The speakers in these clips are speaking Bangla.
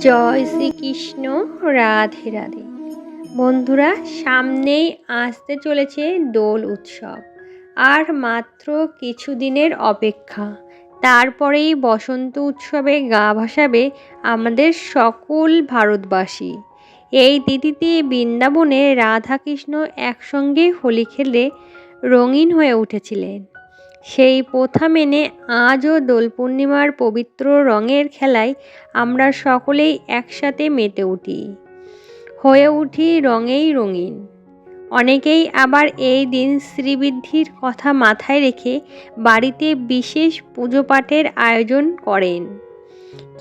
জয় শ্রীকৃষ্ণ, রাধে রাধে। বন্ধুরা, সামনেই আসতে চলেছে দোল উৎসব। আর মাত্র কিছুদিনের অপেক্ষা। তারপরেই বসন্ত উৎসবে গা ভাসাবে আমাদের সকল ভারতবাসী। এই তিথিতে বৃন্দাবনে রাধাকৃষ্ণ একসঙ্গে হোলি খেলে রঙিন হয়ে উঠেছিলেন। সেই প্রথা মেনে আজও দোল পূর্ণিমার পবিত্র রঙের খেলায় আমরা সকলেই একসাথে মেতে উঠি। হয়ে উঠি রঙেই রঙিন। অনেকেই আবার এই দিন শ্রীবৃদ্ধির কথা মাথায় রেখে বাড়িতে বিশেষ পুজো পাঠের আয়োজন করেন।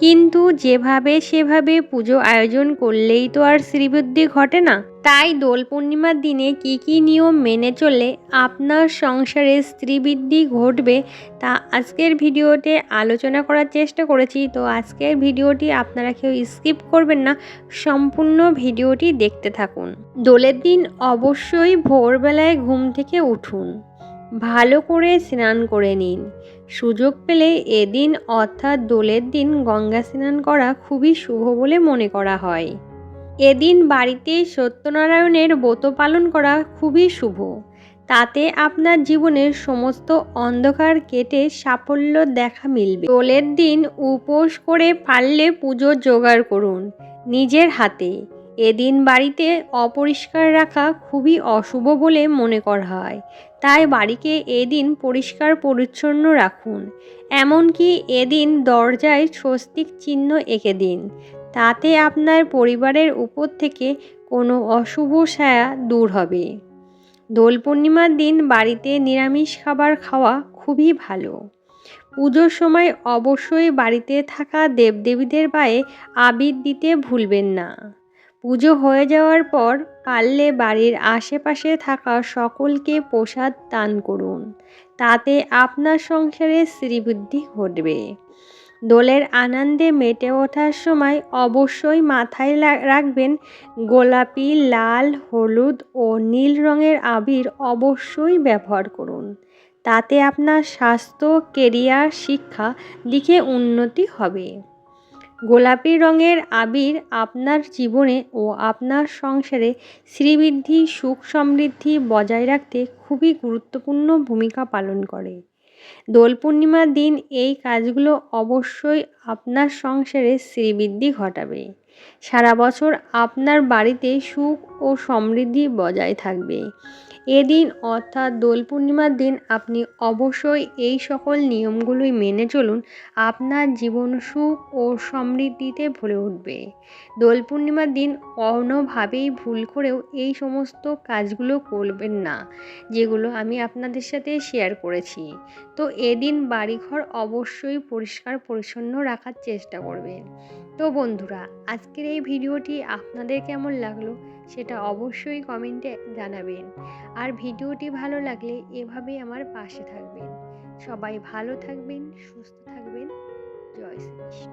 কিন্তু যেভাবে সেভাবে পুজো আয়োজন করলেই তো আর শ্রীবৃদ্ধি ঘটে না। তাই দোল পূর্ণিমার দিনে কি কি নিয়ম মেনে চললে আপনার সংসারে স্ত্রীবৃদ্ধি ঘটবে তা আজকের ভিডিওতে আলোচনা করার চেষ্টা করেছি। তো আজকের ভিডিওটি আপনারা কেউ স্কিপ করবেন না, সম্পূর্ণ ভিডিওটি দেখতে থাকুন। দোলের দিন অবশ্যই ভোরবেলায় ঘুম থেকে উঠুন, ভালো করে স্নান করে নিন সুযোগ পেলে এদিন অর্থাৎ দোলের দিন গঙ্গা স্নান করা খুবই শুভ বলে মনে করা হয়। এদিন বাড়িতে সত্যনারায়ণের ব্রত পালন করা খুবই শুভ। তাতে আপনার জীবনের সমস্ত অন্ধকার কেটে সাফল্য দেখা মিলবে। দোলের দিন উপোস করে পারলে পুজো জোগাড় করুন নিজের হাতে। এদিন বাড়িতে অপরিষ্কার রাখা খুবই অশুভ বলে মনে করা হয়। তাই বাড়িকে এদিন পরিষ্কার পরিচ্ছন্ন রাখুন। এমনকি এদিন দরজায় স্বস্তিক চিহ্ন এঁকে দিন। তাতে আপনার পরিবারের উপর থেকে কোনো অশুভ ছায়া দূর হবে। দোল পূর্ণিমার দিন বাড়িতে নিরামিষ খাবার খাওয়া খুবই ভালো। পুজোর সময় অবশ্যই বাড়িতে থাকা দেবদেবীদের পায়ে আবির দিতে ভুলবেন না। পুজো হয়ে যাওয়ার পর পারলে বাড়ির আশেপাশে থাকা সকলকে প্রসাদ দান করুন। তাতে আপনার সংসারে শ্রীবৃদ্ধি ঘটবে। দোলের আনন্দে মেটে ওঠার সময় অবশ্যই মাথায় রাখবেন গোলাপি, লাল, হলুদ ও নীল রঙের আবির অবশ্যই ব্যবহার করুন। তাতে আপনার স্বাস্থ্য, কেরিয়ার, শিক্ষা দিকে উন্নতি হবে। গোলাপি রঙের আবির আপনার জীবনে ও আপনার সংসারে শ্রীবৃদ্ধি, সুখ সমৃদ্ধি বজায় রাখতে খুবই গুরুত্বপূর্ণ ভূমিকা পালন করে। দোল পূর্ণিমার দিন এই কাজগুলো অবশ্যই আপনার সংসারে শ্রীবৃদ্ধি ঘটাবে। সারা বছর আপনার বাড়িতে সুখ ও সমৃদ্ধি বজায় থাকবে। এদিন অর্থাৎ দোল পূর্ণিমার দিন আপনি অবশ্যই এই সকল নিয়মগুলোই মেনে চলুন, আপনার জীবন সুখ ও সমৃদ্ধিতে ভরে উঠবে। দোল পূর্ণিমার দিন কোনোভাবেই ভুল করেও এই সমস্ত কাজগুলো করবেন না, যেগুলো আমি আপনাদের সাথে শেয়ার করেছি। তো এদিন বাড়িঘর অবশ্যই পরিষ্কার পরিচ্ছন্ন রাখার চেষ্টা করবেন। তো বন্ধুরা আজকের এই ভিডিওটি আপনাদের কেমন লাগল সেটা অবশ্যই কমেন্টে জানাবেন। আর ভিডিওটি ভালো লাগলে এভাবে আমার পাশে থাকবেন। সবাই ভালো থাকবেন, সুস্থ থাকবেন। জয় শ্রীকৃষ্ণ